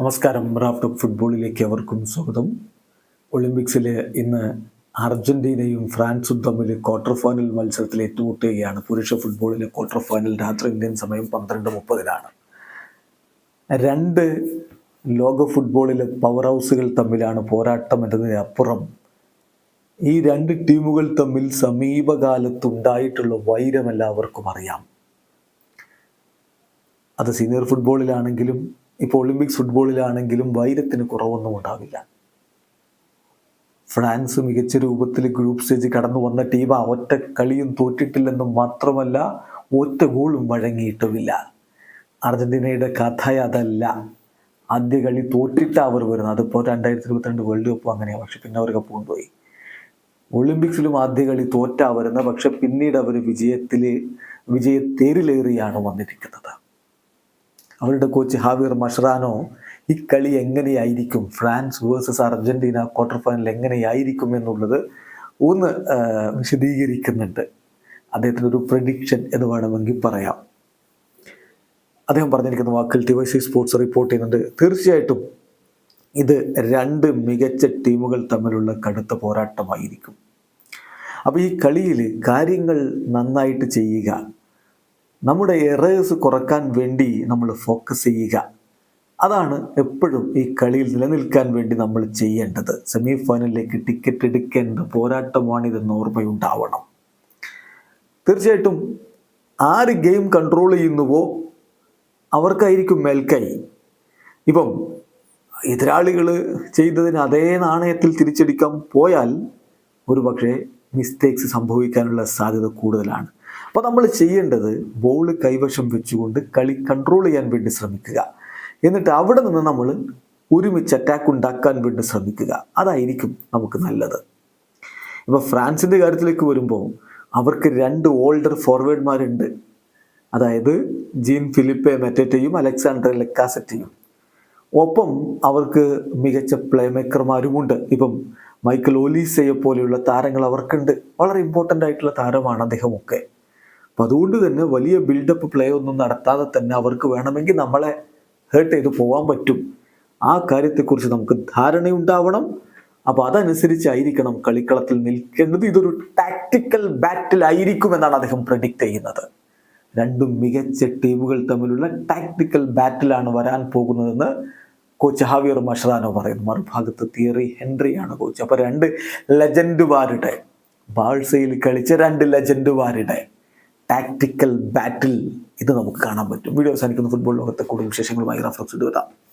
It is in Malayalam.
നമസ്കാരം. റാഫ്റ്റ് ഓഫ് ഫുട്ബോളിലേക്ക് അവർക്കും സ്വാഗതം. ഒളിമ്പിക്സിൽ ഇന്ന് അർജന്റീനയും ഫ്രാൻസും തമ്മിൽ ക്വാർട്ടർ ഫൈനൽ മത്സരത്തിൽ ഏറ്റുമുട്ടുകയാണ്. പുരുഷ ഫുട്ബോളിലെ ക്വാർട്ടർ ഫൈനൽ രാത്രി ഇന്ത്യൻ സമയം പന്ത്രണ്ട് മുപ്പതിനാണ്. രണ്ട് ലോക ഫുട്ബോളിലെ പവർ ഹൗസുകൾ തമ്മിലാണ് പോരാട്ടം എന്നതിനപ്പുറം ഈ രണ്ട് ടീമുകൾ തമ്മിൽ സമീപകാലത്തുണ്ടായിട്ടുള്ള വൈരം എല്ലാവർക്കും അറിയാം. അത് സീനിയർ ഫുട്ബോളിലാണെങ്കിലും ഇപ്പോൾ ഒളിമ്പിക്സ് ഫുട്ബോളിലാണെങ്കിലും വൈരത്തിന് കുറവൊന്നും ഉണ്ടാവില്ല. ഫ്രാൻസ് മികച്ച രൂപത്തിൽ ഗ്രൂപ്പ് സ്റ്റേജ് കടന്നു വന്ന ടീം ആ ഒറ്റ കളിയും തോറ്റിട്ടില്ലെന്നും മാത്രമല്ല ഒറ്റ ഗോളും വഴങ്ങിയിട്ടുമില്ല. അർജന്റീനയുടെ കഥ അതല്ല. ആദ്യ കളി തോറ്റിട്ട് അവർ വരുന്നത് അതിപ്പോൾ രണ്ടായിരത്തി ഇരുപത്തിരണ്ട് വേൾഡ് കപ്പ് അങ്ങനെയാണ് പക്ഷെ പിന്നെ അവർ കപ്പ് കൊണ്ടുപോയി ഒളിമ്പിക്സിലും ആദ്യ കളി തോറ്റാ വരുന്നത്. പക്ഷെ പിന്നീട് അവർ വിജയത്തിൽ വിജയത്തേരിലേറിയാണ് വന്നിരിക്കുന്നത്. അവരുടെ കോച്ച് ഹാവിയർ മഷറാനോ ഈ കളി എങ്ങനെയായിരിക്കും? France versus Argentina quarter final എങ്ങനെയായിരിക്കും എന്നുള്ളത് ഒന്ന് വിശദീകരിക്കുന്നുണ്ട്. അദ്ദേഹത്തിന്റെ ഒരു പ്രഡിക്ഷൻ എന്ന് വേണമെങ്കിൽ പറയാം. അദ്ദേഹം പറഞ്ഞിരിക്കുന്ന വാക്കിൽ ടിവൈസി സ്പോർട്സ് റിപ്പോർട്ട് ചെയ്യുന്നുണ്ട്. തീർച്ചയായിട്ടും ഇത് രണ്ട് മികച്ച ടീമുകൾ തമ്മിലുള്ള കടുത്ത പോരാട്ടമായിരിക്കും. അപ്പോൾ ഈ കളിയിൽ കാര്യങ്ങൾ നന്നായിട്ട് ചെയ്യുക നമ്മുടെ എറേഴ്സ് കുറയ്ക്കാൻ വേണ്ടി നമ്മൾ ഫോക്കസ് ചെയ്യുക. അതാണ് എപ്പോഴും ഈ കളിയിൽ നിലനിൽക്കാൻ വേണ്ടി നമ്മൾ ചെയ്യേണ്ടത്. സെമി ഫൈനലിലേക്ക് ടിക്കറ്റ് എടുക്കേണ്ട പോരാട്ടമാണിതെന്ന് ഓർമ്മയുണ്ടാവണം. തീർച്ചയായിട്ടും ആര് ഗെയിം കൺട്രോൾ ചെയ്യുന്നുവോ അവർക്കായിരിക്കും മേൽക്കൈ. ഇപ്പം എതിരാളികൾ ചെയ്തതിന് അതേ നാണയത്തിൽ തിരിച്ചടിക്കാൻ പോയാൽ ഒരു പക്ഷേ മിസ്റ്റേക്സ് സംഭവിക്കാനുള്ള സാധ്യത കൂടുതലാണ്. അപ്പോൾ നമ്മൾ ചെയ്യേണ്ടത് ബോൾ കൈവശം വെച്ചുകൊണ്ട് കളി കൺട്രോൾ ചെയ്യാൻ വേണ്ടി ശ്രമിക്കുക. എന്നിട്ട് അവിടെ നിന്ന് നമ്മൾ ഒരുമിച്ച് അറ്റാക്ക് ഉണ്ടാക്കാൻ വേണ്ടി ശ്രമിക്കുക. അതായിരിക്കും നമുക്ക് നല്ലത്. ഇപ്പോൾ ഫ്രാൻസിന്റെ കാര്യത്തിലേക്ക് വരുമ്പോൾ അവർക്ക് രണ്ട് ഓൾഡർ ഫോർവേഡ്മാരുണ്ട് അതായത് ജീൻ ഫിലിപ്പെ മെറ്ററ്റയും അലക്സാണ്ടർ ലെക്കാസറ്റയും. ഒപ്പം അവർക്ക് മികച്ച പ്ലേ മേക്കർമാരുമുണ്ട് ഇപ്പം മൈക്കൽ ഓലീസയെ പോലെയുള്ള താരങ്ങൾ അവർക്കുണ്ട്. വളരെ ഇമ്പോർട്ടന്റ് ആയിട്ടുള്ള താരമാണ് അദ്ദേഹമൊക്കെ. അപ്പം അതുകൊണ്ട് തന്നെ വലിയ ബിൽഡപ്പ് പ്ലേ ഒന്നും നടത്താതെ തന്നെ അവർക്ക് വേണമെങ്കിൽ നമ്മളെ ഹേർട്ട് ചെയ്ത് പോകാൻ പറ്റും. ആ കാര്യത്തെക്കുറിച്ച് നമുക്ക് ധാരണയുണ്ടാവണം. അപ്പോൾ അതനുസരിച്ചായിരിക്കണം കളിക്കളത്തിൽ നിൽക്കേണ്ടത്. ഇതൊരു ടാക്ടിക്കൽ ബാറ്റിൽ ആയിരിക്കും എന്നാണ് അദ്ദേഹം പ്രഡിക്റ്റ് ചെയ്യുന്നത്. രണ്ടും മികച്ച ടീമുകൾ തമ്മിലുള്ള ടാക്ടിക്കൽ ബാറ്റിലാണ് വരാൻ പോകുന്നതെന്ന് കോച്ച് ഹാവിയർ മഷറാനോ പറയുന്നു. മറുഭാഗത്ത് തിയറി ഹെൻറിയാണ് കോച്ച് അപ്പോൾ രണ്ട് ലെജൻഡുമാരുടെ ബാഴ്സയിൽ കളിച്ച രണ്ട് ലെജൻഡുമാരുടെ ടാക്ടിക്കൽ ബാറ്റിൽ ഇത് നമുക്ക് കാണാൻ പറ്റും. വീഡിയോ അവസാനിക്കുന്ന. ഫുട്ബോൾ ലോകത്തെ കൂടുതൽ വിശേഷങ്ങളുമായി റഫറൻസ് വരാം